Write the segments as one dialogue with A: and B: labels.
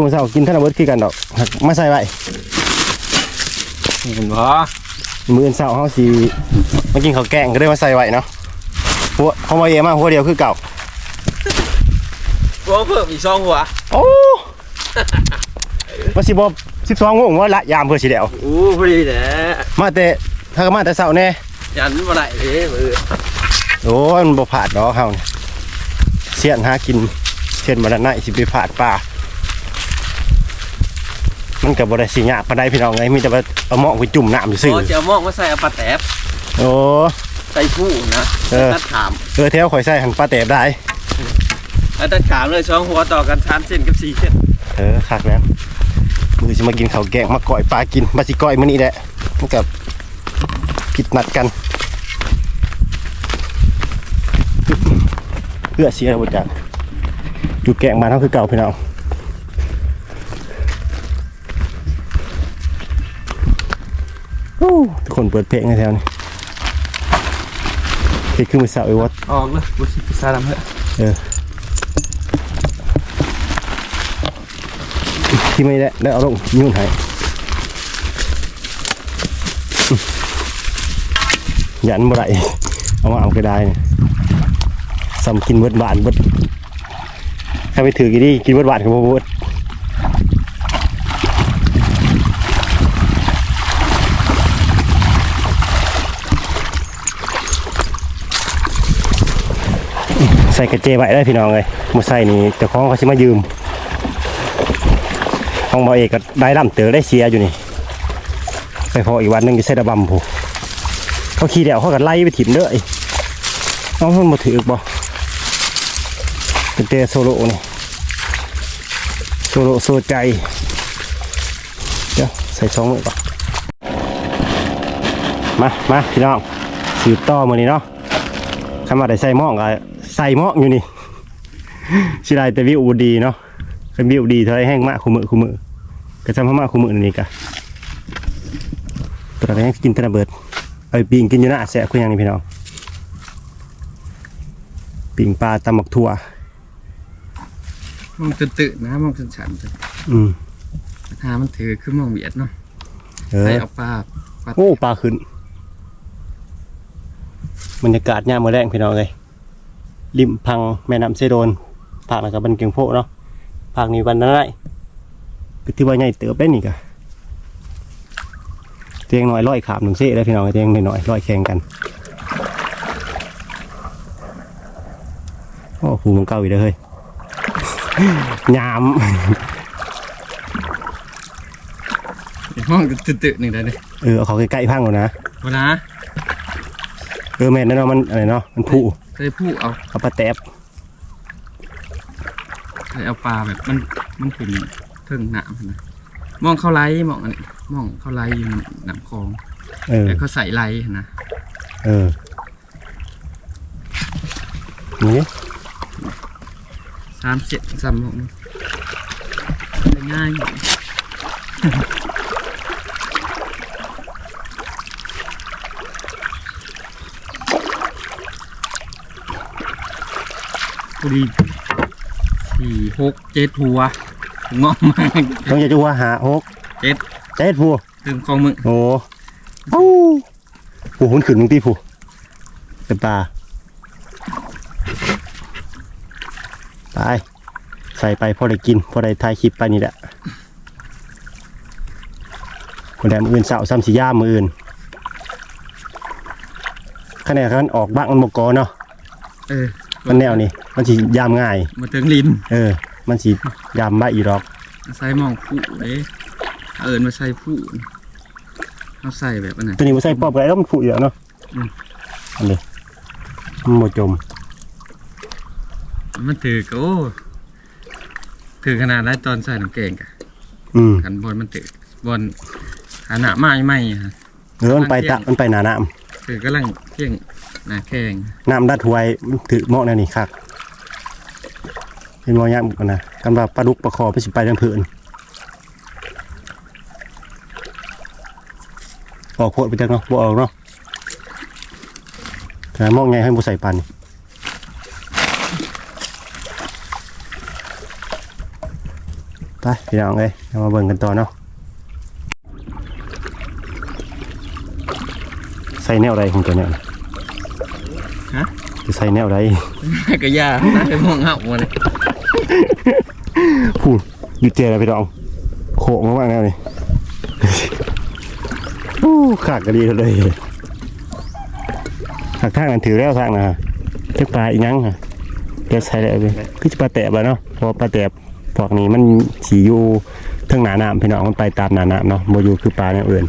A: ตู้เช้ากินท่านอาวุธคือกันดอกหักมาใส่ไว้
B: เห็นบ่
A: มื้ออนเช้าเฮาสิมากินข้าวแกงก็ได้มาใส่ไว้เนาะหัวเขามาเยอะมากหัวเดียวคือเก่า
B: หัวเพิ่มอีกสองหัว
A: โอ้มาสิบ่12โมงว่าละยามเพื่อสิเดียวโอ้
B: พอดีแหละ
A: มาแต่ถ้าก็มาแต่เช้าแน่
B: ยันบ่ได้เด้มือ
A: โอ้มันบ่ผาดดอกเฮานี่เสียนหากินเช่นบ่ได้ไหนสิไปผาดป่า มันก็บ่ได้สิยากปานใดพี่น้องไงมีแต่ว่าเอาหม้อไปจุ่มน้ำซื่อ
B: พอจะเอาหมอกมาใส่เอาปลาแตบ
A: ๆโอ้
B: ใส่ผู้นะ
A: เออ
B: ตัดขาม
A: เออแถวข่อยใส่หันปลาแตบได้
B: แล้วตัดขามเลยสองหัวต่อกันสามเส้นกับสี่เส้น
A: เออคักแล้วมือสิมากินข้าวแกงมาก่อยปลากินมาสิก่อยมื้อนี้แหละมันกับผิดนัดกันเพื่อเสียบ่จักอยู่แกงมาเท่าคือเก่าพี่น้อง ทุกคนเปิดเพลงในแถวนี้เพลงขึ้นมือสาวไอ้วัด
B: ออกเลยบุษซาดำเถอะ
A: เออที่ไม่ได้ได้เอาลงยุ่นให้ยันบ่ได้เอามาเอาก็ได้เนี่ยสำกินเบิดบานเบิดถ้าไปถือกี่ดีกินเบิดบานกับบ่เบิด ส่กระเจไว้ได้พี่น้องเลยมาใส่นี่เจ้าของเขาสิมายืมของบ่เอกก็ได้ลำเต๋อได้เสียอยู่นี่ ไปพออีกวันหนึงจะใส่ระบำผูกเขาขี่เดี่ยวเขาก็ไล่ไปถิ่มเด้อไอ้น้องมันมาถือบ่เป็นเตะโซโล่นี่โซโล่โซใจเดี๋ยวใส่ช่องมือก่อนมามาพี่น้องสืบต่อมือนี้เนาะข้ามาได้ใส่หม้อก็ใส่หม้องอยู่นี่สิได้แต่วิวดีเนาะเป็นวิวดีเท่าไรแห้งมากคู่มือคู่มือก็จำพม่าคู่มือนี่กะตัวนี้กินแตะเบิดเอาไปปิ้งกินอยู่หน้าแสบคือหยังนี่พี่น้องปิ้งปลาตำหมักถั่ว
B: มองตื่นๆนะมองฉันๆ
A: อืม
B: หามันถือคือมองเวียดเนาะ
A: เอ
B: ใส่
A: อ
B: เอาปลาปลา
A: โอ้ปลาขึ้นบรรยากาศยามมื้อแรงพี่น้องเลย ริมพังแม่น้ำเซโดนภาคนะครับบันเกียงโพเนาะภาคนี้วันนั้นได้ก็ถือว่าใหญ่เติบได้นี่กะเตียงน้อยร้อยขามหนึ่งเซ่ได้พี่น้องเตียงน้อยๆร้อยแข่งกันโอ้ผูมันเก่าอีกแล้วเฮ้ยยาม
B: มองตื่นๆนี่ได้เลย
A: เออเอาเขาใกล้ๆพังก่อนนะ
B: เวลา
A: เออแม่นแน่นอนมันอะไรเนาะมันผู้
B: ใส่ผู้เอา
A: เอาปลาแตบ
B: ใส่เอาปลาแบบมันมันขึ้นเทิงหนามนะมองเข้าไล่มองอันนี้มองเข้าไล่อยู่หนามคลอง
A: เออ
B: แต่เขาใส่ไล่นะ
A: เออนี่
B: สามเจ็ดสามหกได้ง่าย พอดีสี่หกเจ็ดหัวงอมมาก
A: ต้องจะจูว่าหาหก
B: เจ็ด
A: เจ็ดผู้
B: ถึงกองมึง
A: โอ้เอ้าผู้หุ่นขึ้นมึงตีผู้เป็นปลาไปใส่ไปพอได้กินพอได้ถ่ายคลิปไปนี่แหละคนแดมออื่นเสาซ้ำสีย่ามมืออื่นคะแนนมันออกบ้างมันบกอเนาะ
B: เออ
A: มันแนวนี้มันสียามง่าย
B: มาถึงลิน
A: เออ มันสียามใบอีรอก
B: ใส่หมองผู้เด้เอิญมาใส่ผู้เอาใส่แบบอันนั้น
A: ตัวนี้มันใส่ปอบอะไรแล้วมันผุอยู่แล้วเนาะ
B: อืม
A: อันนี้มันโมจม
B: มันถือก็โอ้ถือขนาดได้ตอนใส่น้ำแกงกะ
A: อืม
B: กันบอลมันถือบอลขนาดไม้ไม่ฮะ
A: เออมันไปตะมันไปหนาน้
B: ถือกำลังเที่ยง หน้าแข้งำ
A: น้ำดัดหวยมันถือเหมาะแนวนี้คักเป็นมอยามกันนะกันว่าปลาดุกปลาคอไปสิไปทางเพื่อนออกโพดไปจังเนาะบ่ออกเนาะหามองไงให้บุใส่ปันไปพี่น้องเอ้ยมาเบิ่งกันต่อเนาะใส่แนวใดของตัวเนี้ย จะใส่แนวใด
B: ก็ยากนะไปมองเห่ามาเลย
A: พูดอยู่เจแล้วพี่น้องโขกมากๆแนวนี่โอ้ขากก็ดีเลยขากทางนั้นถือแล้วทางนะเจ้าปลาอีกยังฮะเดี๋ยวใส่แล้วไปคือจะปลาแตบอะเนาะเพราะว่าปลาแตบพวกนี้มันสีอยู่เทั้งหนาน้ำพี่น้องมันไปตามหนาน้ำเนาะโมอยู่คือปลาเนี่ยอื่น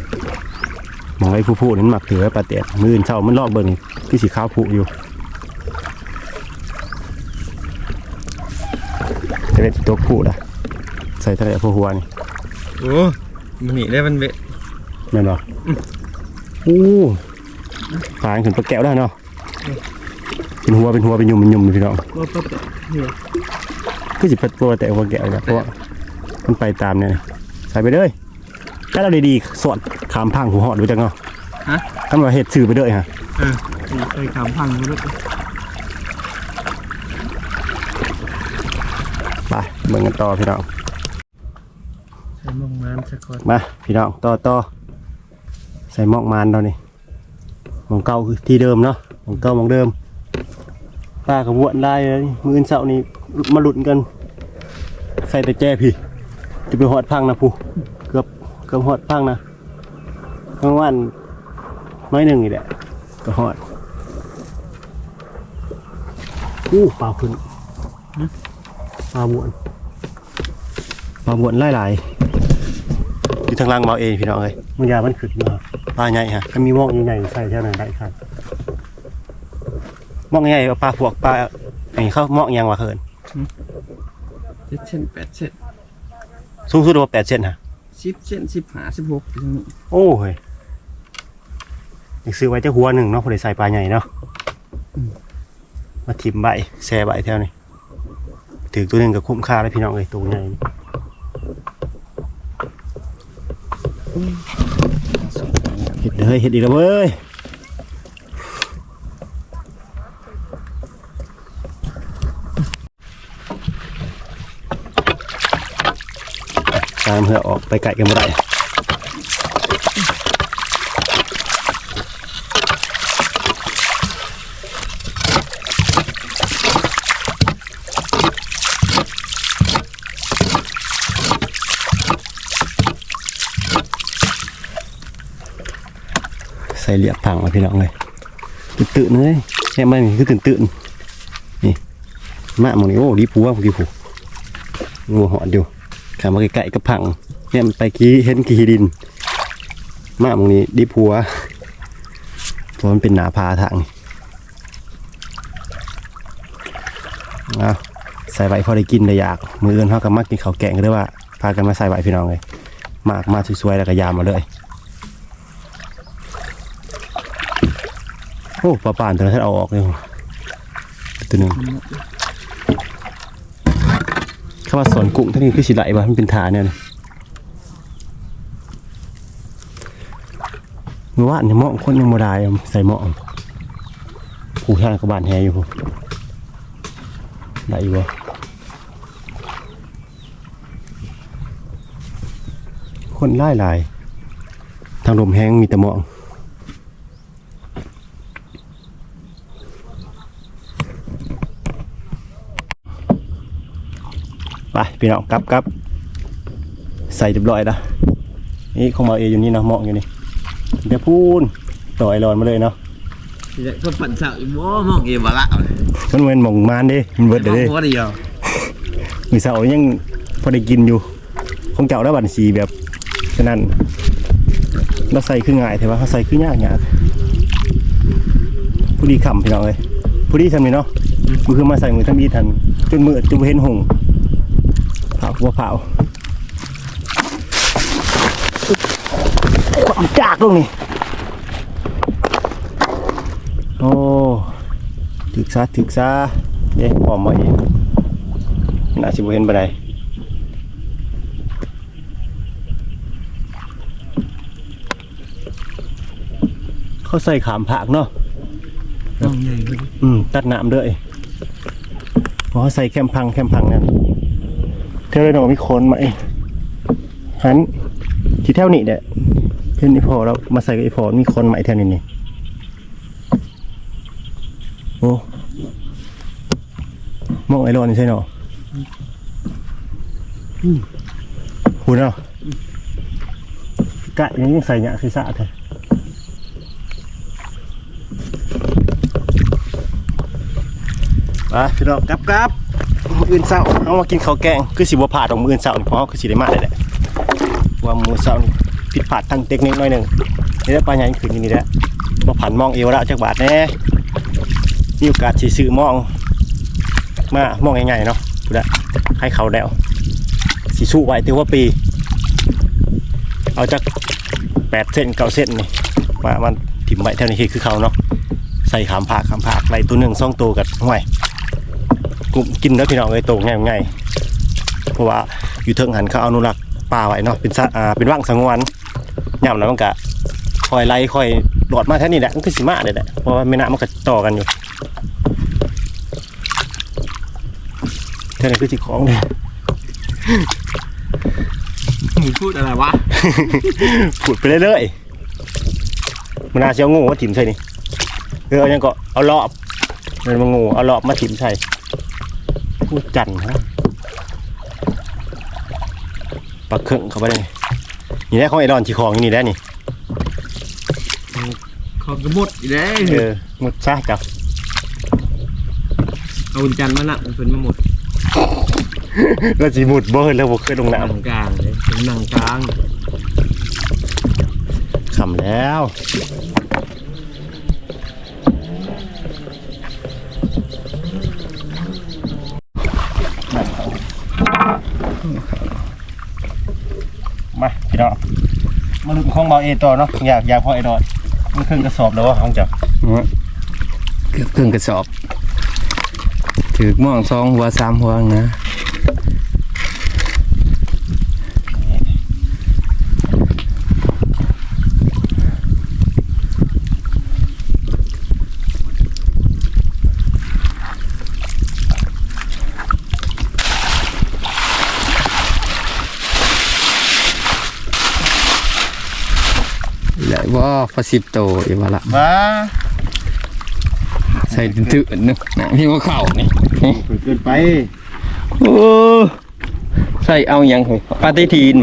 A: มองไอ้ผู้พูดนั้นหมักถือไว้ปลาแตบมืออื่นเช้ามันลอกเบิ่งคือสีขาวผุอยู่จะ เป็นตัวผู้ละใส่ทะเลพวกหัวนี่
B: โอ้มันนี่ได้มันเบะ
A: แม่นบ่อู้ปลาขึ้นปลาแก้วได้เนาะเป็นหัวเป็นหัวเป็นยุ่มเป็นยุ่มเลยพี่น้อง
B: ก็ก็เหี้ย
A: ก็สิเปิดตัวแต่หัวแก้วนะเพราะว่ามันไปตามเนี่ยใส่ไปเลยถ้าเราดีๆสอดขามพังหัวหอดดูจังเนาะ
B: ฮะ
A: ทำว่าเห็ดสื่อไปเลยฮะ
B: เออเคยทำพังมาด้วย
A: ไป เบิ่งกันต่อพี่น้อง
B: ใช้มองน้ำสักคน
A: มาพี่น้องต่อต่อใส่หมอกมานเรานี่หมองเก่าคือที่เดิมเนาะหมองเก่าหมองเดิมป้ากับวนได้เลยมืออนเสาร์นี่มาหลุดกัน ใส่แต่แจ้พี่จะไปหอดพังนะผู้เกือบเกือบหอดพังนะเมื่อวานน้อยหนึ่งอีกแหละก็หอดอู้ปลาขึ้นปลาบวน ปลาบวนไล่หลายๆอยู่ทางล่างเบาเองพี่น้องเลยมันยามันขึ้นมาปลาใหญ่ฮะถ้ามีหมอกใหญ่ๆใส่เท่านั้นได้ครับหมอกใหญ่เอาปลาพวกปลาไอ้เข้าหมอกยังวะเขิน
B: เจ็ดเส้นแปดเส้น
A: สูงสุดว่าแปดเซนฮะ
B: สิบเส้นสิบห้าสิบหกตรงนี้
A: โอ้ยอยากซื้อไว้เจ้าหัวหนึ่งเนาะพอได้ใส่ปลาใหญ่เนาะมาทิมใบแซ่ใบแถวนี้ถือตัวหนึ่งก็คุ้มค่าเลยพี่น้องเลยตัวใหญ่นี่ เห็ดเลยเห็ดอีกแล้วเว้ยตามเพื่อออกไปไก่กันไม่ได้ เหลียบผังมาพี่น้องเลยตื่นตื่นเลยแค่ไม่มีคือตื่นตื่นนี่มะหมองนี้โอ้ดีผัวดีผัวงัวหอดอยู่ขามาไก่กับผังเนี่ยมันไปกี้เห็นกี้ดินมะหมองนี้ดีผัวเพราะมันเป็นหนาพาทางนี่เอาใส่ใบพอได้กินได้อยาก มืออื่นเขากับมักกินข้าวแกงก็ได้ว่า พากันมาใส่ใบพี่น้องเลยมากมาสวยๆแล้วก็ยามมาเลย โอ้ปลาป่านตัวนั้นเอาออกเลยตัวหนึ่งเข้ามาสอนกุ้งท่านี้คือสิไหลบ่มันเป็นฐานเนี่ยนะเมื่อวานเนี่ยหมองคนยังโมได้เอาใส่หมองผู้ช่างกบานแฮอยู่ผมได้อยู่บ่คนไล่หลาย ทางลมแห้งมีแต่หมอง ไปพี่น้องกลับกลับใส่เรียบร้อยแล้วนี่ของมาเออยู่นี่นะเหมาะอยู่นี่เดี๋ยวพูนต่อยรอนมาเลยเนาะ
B: เดี๋ยวก็ปั่นเสาอีกบ่มองเอวละเอาเลย
A: มันเว้นหมองมานเดิมันเบิดเด้อเด้
B: หัวเดียว
A: มีเสายังพอได้กินอยู่คงเจ้าได้บัญชีแบบฉะนั้นเราใส่คือง่ายแต่ว่าเขาใส่คือยากยากผู้ดีขำพี่น้องเลยผู้ดีทำนี่เนาะมือคือมาใส่มือทำดีทันจนมือจนบ่เห็นหงเผาหัวเผาความจากตรงนี้โอ้ถึกซะถึกซะเด้ออมมาเองน่าสิบ่เห็นบ่ได้เขาใส่ขามผักเนาะ
B: น้องใหญ่เลย
A: อืมตัดน้ำด้วยเพราะใส่แคมพังแคมพังนั่น เท่าไรหนอมีโคนไหมหันที่แถวนี้เนี่ยเพื่อนไอพอแล้วมาใส่กับไอพอมีโคนไหมแถวนี้นี่โอ้มองไอรอนใช่เนาะหุ่นเนาะกะยังใส่หยาศีรษะเถอะไปพี่น้องกลับกลับ มื้ออื่นเช้าเอามากินข้าวแกงคือสิบ่พลาของมื้ออื่นเช้านี่เพราะคือสิได้มาได้แหละว่ามื้อเช้านี่ผิดพลาดทางเทคนิคหน่อยหนึ่งนี่แหละปลาใหญ่ขึ้นอนี่แหละบ่ผันมองเอวละจักบาทแน่มีโอกาสสิซื้อมองมามองง่ายๆเนาะพูละให้เขาแล้วสิสู้ไหวถือว่าปี เอาจัก8เส้น9เส้นนี่ว่ามันถิ่มไว้เท่านี้คือเขาเนาะใส่ขามผักขามผักไรตัวหนึ่งสองตัวกับห่วย กูกินแล้วพี่น้องเลยโตง่ายง่ายเพราะว่าอยู่เทิงหันเขาเอาอนุรักษ์ป่าไว้เนาะเป็นสัตว์อ่าเป็นว่างสงวนย่ำแล้วมันก็คอยไล่คอยหลอดมาแค่นี้แหละมันคือสีมาเลยแหละเพราะว่าไม่น่ามันก็ต่อกันอยู่แค่นี้คือสิของเลย
B: มึงพูดอะไรวะ
A: พูดไปเรื่อยๆมันน่าเสียวงูมาถิ่มใช่นี่เออเอายังก็เอารอบมันมางูเอารอบมาถิ่มใช่ พูดจันทร์ฮะปลาเครื่องเข้าไปเลยนี่แหละของไอ้ดอนชีของนี่แหละนี่
B: ขอกระบดอีกแล้ว
A: เออหมดซะกับ
B: เอาอุ่นจันทร์มาหนักมันเป็นมาหมด
A: แล้วจีมุดบ่เห็นแล้วบ่เคยลง
B: หนั
A: น้
B: งกลางเลยเป็นหนังกลางำ
A: ขำแล้ว มาพี่น้องมาลุ้นของเบาเอต่อเนาะอยากอยากพอไอ้ดอนมันเครื่องกระสอบแล้วว่าของจับ
B: เกือบครึ่งกระสอบถือม่องสองหัวสามหัวนะ พอสิบโตอีกว่าละ
A: ว้า
B: ใส่ตื่นๆนึกนะพี่ว่าเข่านี่นี่
A: เกินไป
B: โอ้ใส่เอายังเหรอปาฏิทีน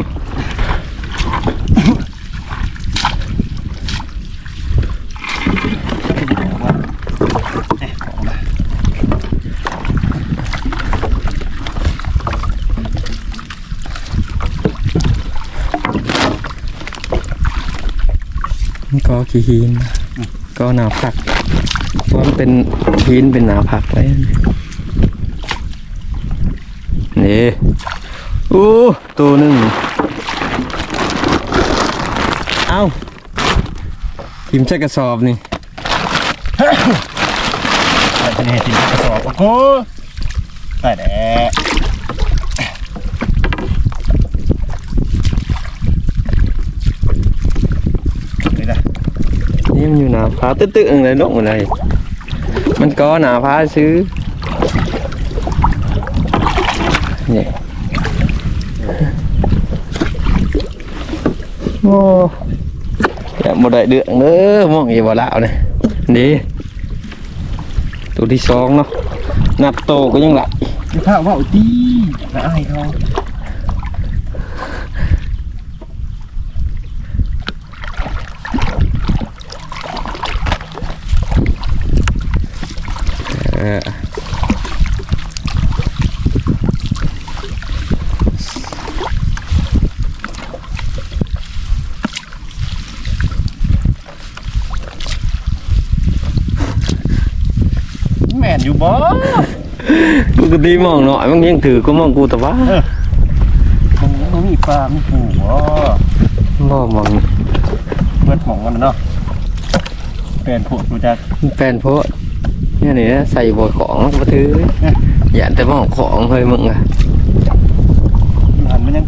B: ก็ขี้หินก็หนาผักเพราะมันเป็นหินเป็นหนาผักไว้นี่โอ้ตัวหนึ่งเอาทิมใช้กระสอบนี่
A: ไปที่นี่ติดกระสอบโอ้โหได้แล้วนี่นะ
B: นี่ มันอยู่หนาพาตื้อๆอะไรลงอะไรมันก็หนาพาซื้อนี่โอ้ยบ่ได้เดืองเด้อมองอีบ่ลาวเนี่ยนี่ตัวที่สองเนาะนับโตก็ยังหลับ
A: นี่ข้าวว่าตีนะไอ้เขา
B: ออ
A: แม่นอยู่บ่
B: ปกติมองหน่อยมันยังถือก็มองกูแต่ว่า
A: มันมันมีปลามีปูบ่
B: บ่มอง
A: เบิดหมองมันเนาะแปลนโพดดูจัก
B: แฟนโพส เนี่ยนี่ใส่บอของบ่ถืออยันแต่ว่าของเฮ้ยมึงอะ
A: หันนยั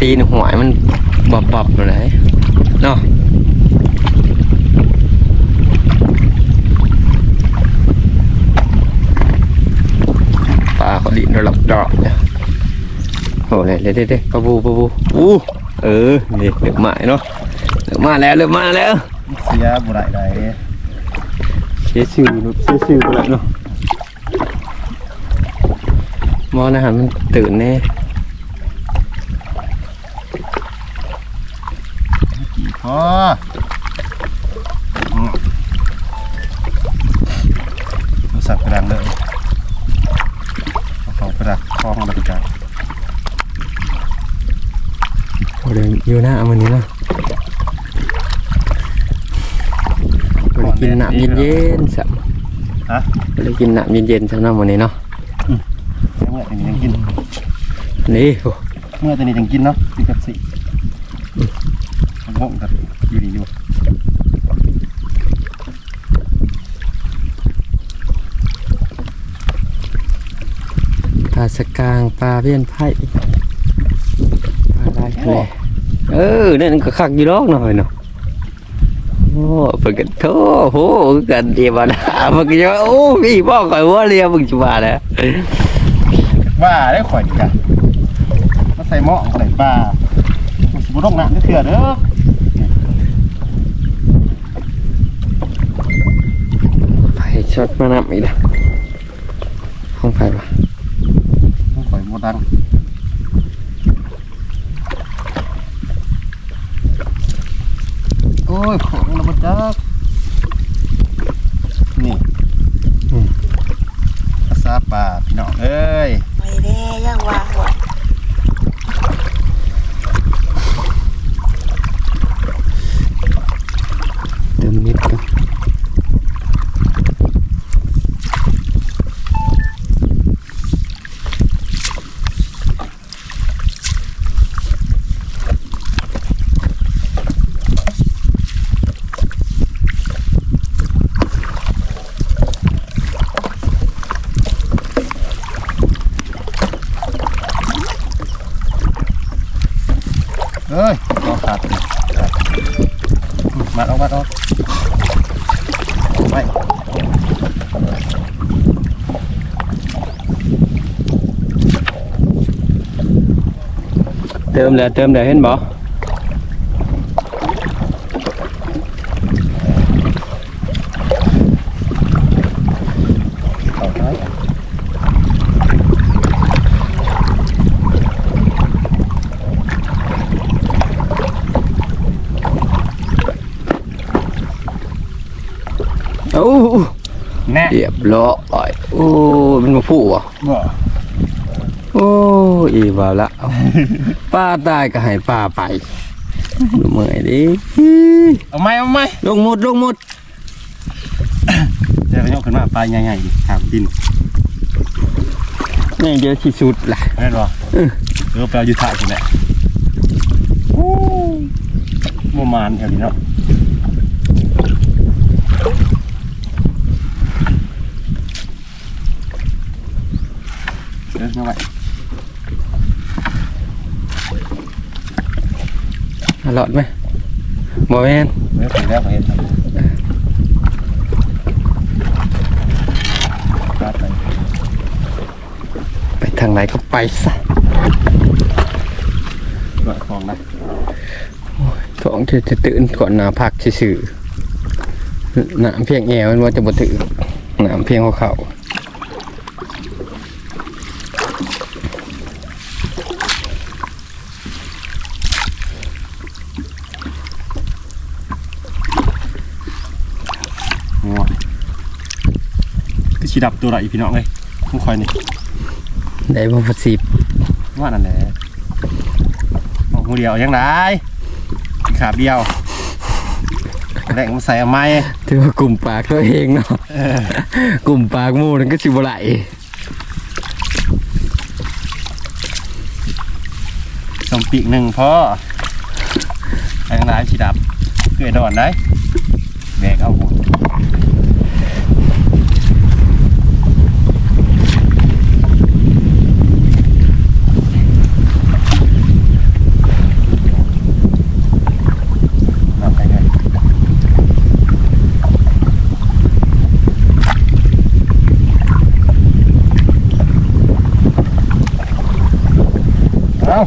B: ตีนหวยมันบับบับอะไเนาะปลาเขาดินระลับดอกเนี่ยโอ้ยเด็ดเด็ดปะาบูปลาบูอู้เออนี่เดือดมาเนาะเดือมาแล้วเดือมาแล้ว
A: สียบ่ได้ได้
B: เสียชื่อเนาะเสียชื่อไปแล้วเนาะมอนะฮะมันตื่นแน่
A: พออืมโทรศัพท์กระดังเลยเอาเขากระดักคล้องมาแล้วกัน
B: โอ้เดี๋ยวอยู่หน้ามันนี้เนาะบ่ได้ กินน้ำเย็นๆสัก
A: ฮะ
B: บ่ได้กินน้ำเย็นๆสักน้ำวันนี้เนาะ
A: เมื่อตัวนี้ยังกิน
B: นี่โอ้
A: เมื่อตัวนี้ยังกินเนาะกินกับสิมันงงกันอยู่ดีอยู่
B: ปลาสกางปลาเวียนไผ่ปลาลายทะเลเออนั่นก็คักอยู่ดอกหน่อยเนาะโอ้ เพิ่นกันโธ่โหกันเดียวนะมันก็จะว่าโอ้พี่บอกก่อนว่าเรียมึงจะมาแล้ว
A: ว่าได้ข่อยจ้ะมาใส่หม้อใส่ปลามันสิบ่ต้องน้ำเถื่อเด้อ
B: ไผ่ช็อตมานำอีกแล้วห้องไผ่ปะ
A: ข่อยบ่ดังโอ้ยของระเบิดจักนี่ภาษาป่าพี่น้องเอ้ย
C: ไม่ได้ยังวางไว้
B: เติมนิดก็
A: เอ้ยรอขาดเลย มัดออกมัดออกไป
B: เติมแล้วเติมแล้วเห็นบ่
A: เข้าท้าย
B: โอ้
A: แน่
B: เรียบร้อยโอ้มันมาผู้อะ
A: บ่
B: โอ้อีบ่าวละป้าตายก็ให้ป้าไปดูเมื่อยดิ
A: เอาไหมเอาไหม
B: ลงหมดลงหมด
A: เดี๋ยวไปยกขึ้นมาปลาใหญ่ๆดิถามดิน
B: นี่เยอะที่สุดล่ะ
A: แม่นบ่เออไปเอาอยู่ถ่ายคนแหละโอ้บ่มานแถวนี้เนาะ เออมาไว้
B: อร่อยไหมบ่แม่น
A: เออถึงแล้วก็เห็นครับปลาไป
B: ไปทางไหนก็ไปซะ
A: ลอยคลองนะ
B: ท้องจะจะตื่นก่อนหนาพักซื่อๆน้ำเพียงแอวมันว่าจะบ่ถือน้ำเพียงหัวเข่า
A: งัวก็ชีดับตัวไหนพี่น้องเลยทุกคอยนี่
B: ได้บ่พอสิบ
A: ว่านั่นแหละออกมือเดียวยังไงขาบเดียวแรงมาใส่เอาไม้
B: ถือว่ากลุ่มปากตัวเองเนาะกลุ่มปากหมู่นั่นก็สิบ่ไหล
A: สมปีกหนึ่งพอแรงร้ายชีดับเกยดอนได้แบกเอาหัวนับไปเลยเอา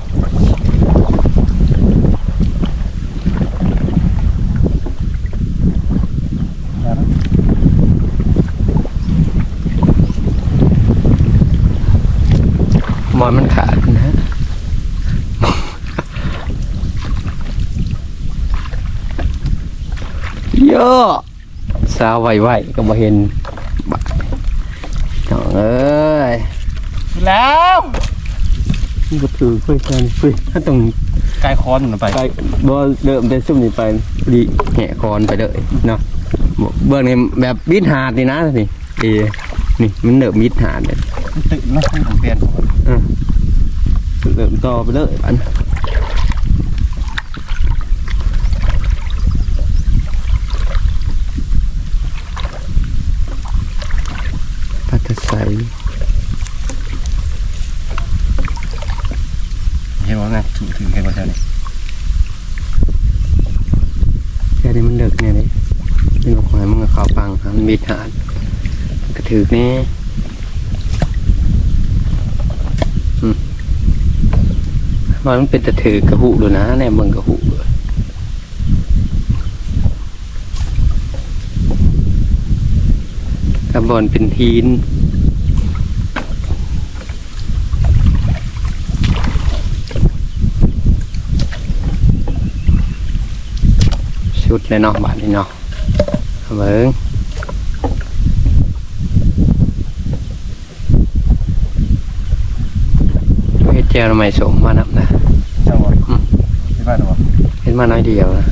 B: มอนมันขาดนะเยอะสาวไหวๆก็มาเห็นบาดน้องเอ้ย
A: แล้ว
B: นี่ก็ถือเพื่อนกันเพื่อนถ้าต้อง
A: กายคอนมันไป
B: ไปบ่เดิมแต่ซุ่มนี่ไปดีแหะคอนไปเลยเนาะบ่เบื้องนี่แบบมิดหาดนี่นะนี่ดีนี่มันเดิมมิดหาดเนี่ย
A: ตึกนะผมเปลี่ยน
B: เดิมต่อไปเลยอันพัทไส
A: เห็นว่าไงถูกถึงแค่คนเท่านี้
B: แค่นี้มันเลิกเนี่ยเลยนี่บอกให้มึงกับเขาวปังหามันมิดหานก็ถือแน่อืม ว่ามันเป็นตะถือกระหูดูนะแน่มึงกระหูกระบอนเป็นทีนชุดเลยเนาะบาทนี้เนาะเอาเบิ้ง เฮ็ดแจวทำไมสมมานับนะ
A: เจ้าบ่ที่บ้านบ่
B: เฮ็ดมาน้อยเดียวนะ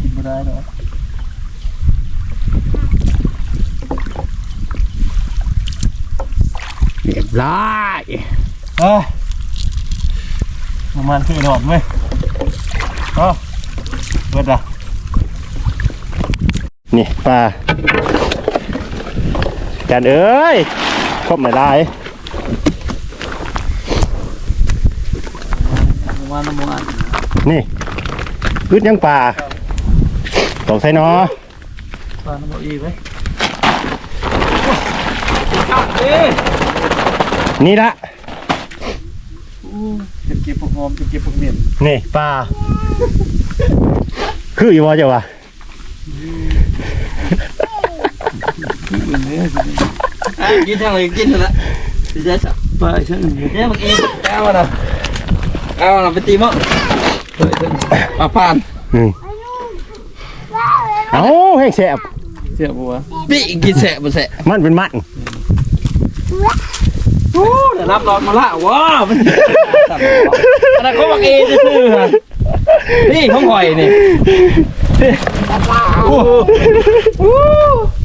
A: คิดบ่ได้ดอก
B: เรียบร้อย
A: เอ้ยประมาณคือดอกเว้ยเอ้าเบิดละนี่ปลากันเอ้ย ครบไม่ได้
C: วันวัน
A: นี่อึดยังปลาตกใส่เนาะ
C: วันบอกอีกไหม
A: นี่ละ
C: เก็บเก็บพวกหอมเก็บเก็บพวกเหม็น
A: นี่ปลาคืออยู่วะเจ้าวะ
C: กินทางไหนกินเถอะละดีใจสับไปเช่นเนี่ยเมื่อกี้เอาละเอาละไปตีมั้งเฮ้ยปาผ่าน
A: อืมเอ้าแห้งแสบ
C: เสียบัวปีกินแสบบ่แสบ
A: มันเป็นมัน
C: โอ้เดี๋ยวรับรองมาละว้ามันอันนั้นเขาบอกเอจะซื้อฮะนี่เขาหอยนี่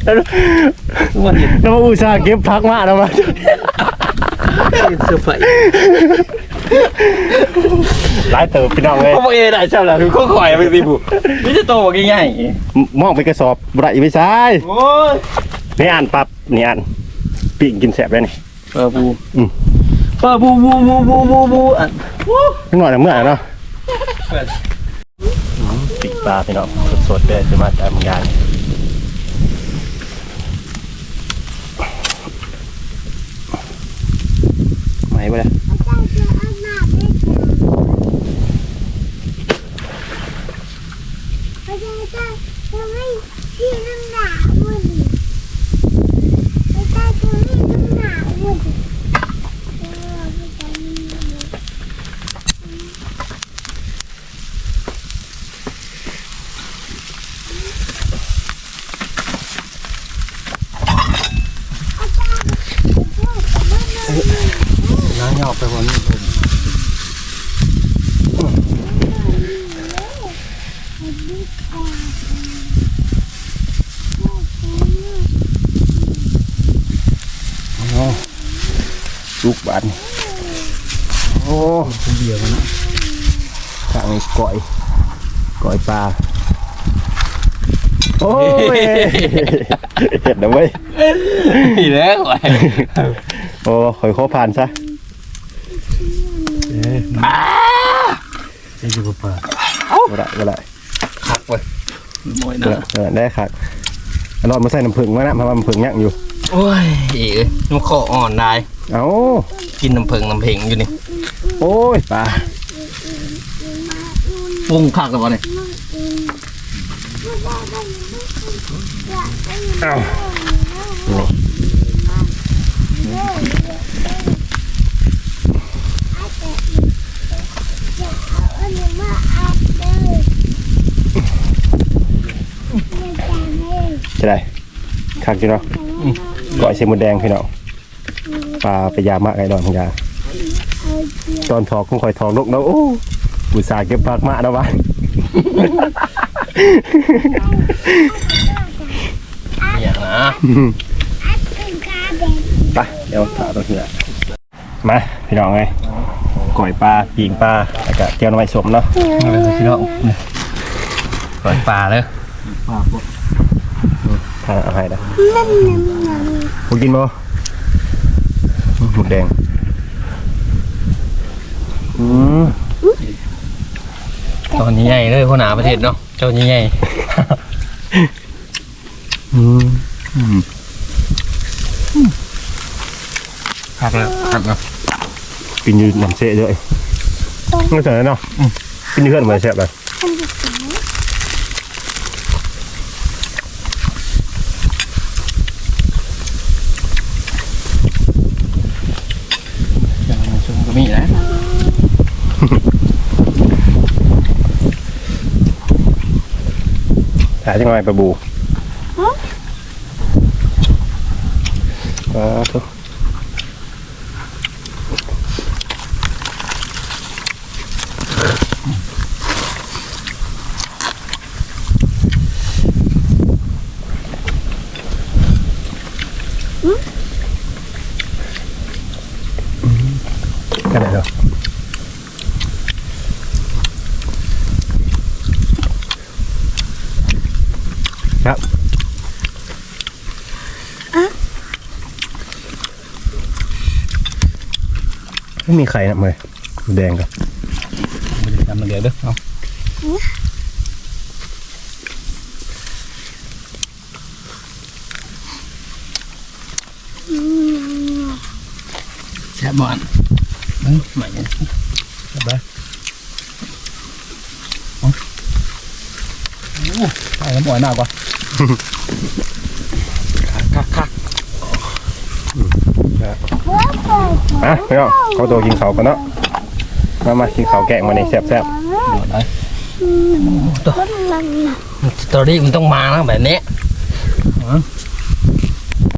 A: แล้วมาอุตส่าห์เก็บพักมาแล้วมา
C: เซอร์ไพรส์
A: หลายเติบพี่น้องเลย
C: เขาบอกเอได้ใช่ไหมคือเขาหอยไปสิบุนี่จะโตกว่าง่าย
A: มองไปกระสอบบ่ได้ไม่ใช่
C: โอ้ย
A: นี่อ่านปรับนี่อ่านปีกกินแสบเลยนี่
C: ปลาบู
A: อืม
C: ปลาบูบูบูบูบูบูอะ
A: นิดหน่อยนะเมื่อไหร่เนาะ ปลาพี่น้องสดๆเลยจะมาจากเมืองยานไหนไปเลย
D: ไม่ใช่จะจะไม่ที่น้ำหนาบุญไม่ใช่จะไม่น้ำหนาบุญเออไม่ใช่น้ำหนาบุญ
A: น้ำยอกไปบนนี้ ลูกบานโอ้เบียร์มันนะข้างนี้ก่อยก่อยปลาโอ้ยเห็นนะเว้ย
C: นี่แหล้วไอ้
A: โอ้ข่อยขอผ่านซะ
C: จะอยู่กับปลา
A: บ่ได้บ่ได้
C: คักเว้ยมวย
A: บ่
C: นะ
A: ได้บ่ได้ได้ครับอร่อยมาใส่น้ำผึ้งมานะเพราะว่าน้ำผึ้งยังอยู่
C: โอ้ยอีเอ้ยมันคออ่อนได้
A: เอ้า
C: กินน้ำผึ้งน้ำเพงอยู่นี่
A: โอ้ยปลา
C: ปรุงคักแล้ววะเนี่ย
A: เอ้า
D: อันนี้มาอัดเลยไม่จำเลย
A: จะได้คักอยู่เนาะ ก่อยเสหมดแดงพี่น้องปลาไปยามากไอ้ดอนของยา
D: เอาเจียว
A: ตอนถอกคงคอยถอกนกเนาะโอ้อุตส่าห์เก็บผักมาแล้ววะ
B: อย่างนะ
D: อัดเป็นกาเด็ด
A: ไปเดี๋ยวถาตัวเหือมาพี่น้องไงก่อยปลาปีงปลาแล้วก็เจียวน้ำมันสมเนาะ
B: พี่น้องเปิดปลาเลย
A: ทางอะไรนะ
D: นั่นนั่นนั่น
A: กูกินบ่หมดแดง อืม
B: ตอนนี้ใหญ่เลยคนหนาประเทศเนาะเจ้านี้ใหญ่
A: อืม
B: หักแล้วหักแล้ว
A: กินอยู่น้ำเสะด้วยไม่ใช่เนาะกินอยู่เพื่อนมาเสะไป
D: ทำกับสาว
B: อย่างชมก็มีนะ
A: หาจังไรประบูปลาทุก กันไหนเนาะ ครับไม่มีใครนะเมย์แดงกัน
B: มันจะทำมันเดือดเด้อเอา
D: อืม
B: แช่บอนเอ้ยใหม่เนี่ยแช่บอนเอาโอ้ไปแล้วบ่อยหน้ากว่า คักคักคัก
D: เพื่อเปิด
A: อะไม่เอาเขาตัวกินเขาวกันเนาะมามากินเขาวแกงมาเนี่ยแซ่บ
B: โดดเลย
D: คนมัน
B: สตอรี่มันต้องมาแล้วแบบนี้
A: ๆ